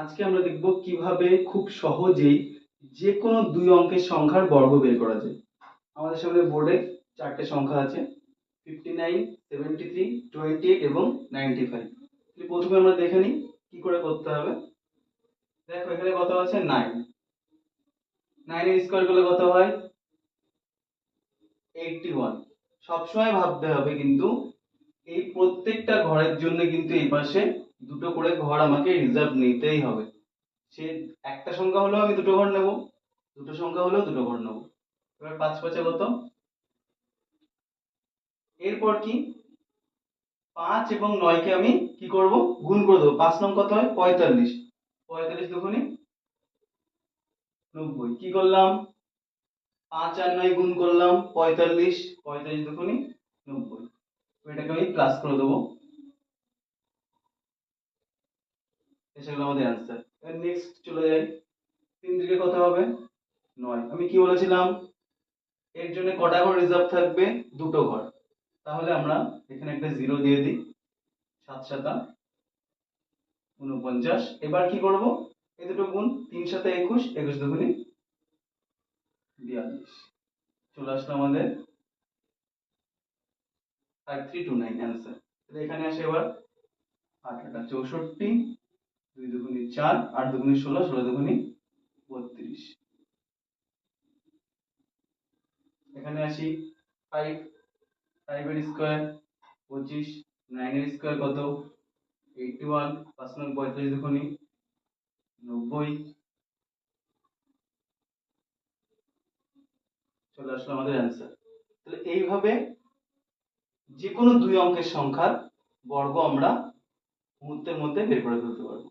আজকে আমরা দেখব কীভাবে খুব সহজেই যে কোনো দুই অঙ্কের সংখ্যার বর্গ বের করা যায়। আমাদের সামনে বোর্ডে চারটে সংখ্যা আছে fifty nine seventy three twenty eight এবং নাইনটি ফাইভ প্রথমে আমরা দেখে নিই কি করে করতে হবে। দেখো, এখানে কত আছে? নাইন নাইনের স্কোয়ার করলে কত হয়? এইটটি ওয়ান সবসময় ভাবতে হবে কিন্তু এই প্রত্যেকটা ঘরের জন্য কিন্তু এই পাশে দুটো করে ঘর আমাকে রিজার্ভ নিতেই হবে। সে একটা সংখ্যা হলেও আমি দুটো ঘর নেব, দুটো সংখ্যা হলেও দুটো ঘর নেব। এবার পাঁচ পাঁচে কত? এরপর কি? পাঁচ এবং নয়কে আমি কি করব? গুণ করে দেবো। পাঁচ নং কত হয়? পঁয়তাল্লিশ। পঁয়তাল্লিশ দুগুণে নব্বই। কি করলাম? পাঁচ আর নয় গুণ করলাম পঁয়তাল্লিশ। পঁয়তাল্লিশ দুগুণে নব্বই। এটাকে আমি প্লাস করে দেবো। এসে আমাদের অ্যান্সার নেক্সট চলে যাই। তিন দিকে কত হবে। নয়। আমি কি বলেছিলাম? এর জন্য কটা ঘর রিজার্ভ থাকবে? দুটো ঘর। তাহলে আমরা এখানে একটা জিরো দিয়ে দিই। সাত সাতা, উনপঞ্চাশ। এবার কি করব? এই দুটো গুণ, তিন সাথে একুশ একুশ দুগুণে বিয়াল্লিশ। চলে আসলো আমাদের five three two nine answer এখানে আসে এবার। আট আটা চৌষট্টি। দুই দুগুণি চার, আট দুগুণি ষোলো ষোলো দুগুণি বত্রিশ। এখানে আসি ফাইভ ফাইভের স্কোয়ার পঁচিশ নাইনের স্কোয়ার কত? এইটটি ওয়ান পাঁচ নং পঁয়তাল্লিশ দুগুণি নব্বই। চলে আসলো আমাদের অ্যান্সার তাহলে এইভাবে যে কোনো দুই অঙ্কের সংখ্যার বর্গ আমরা মুহূর্তের মধ্যে বের করে ফেলতে পারব।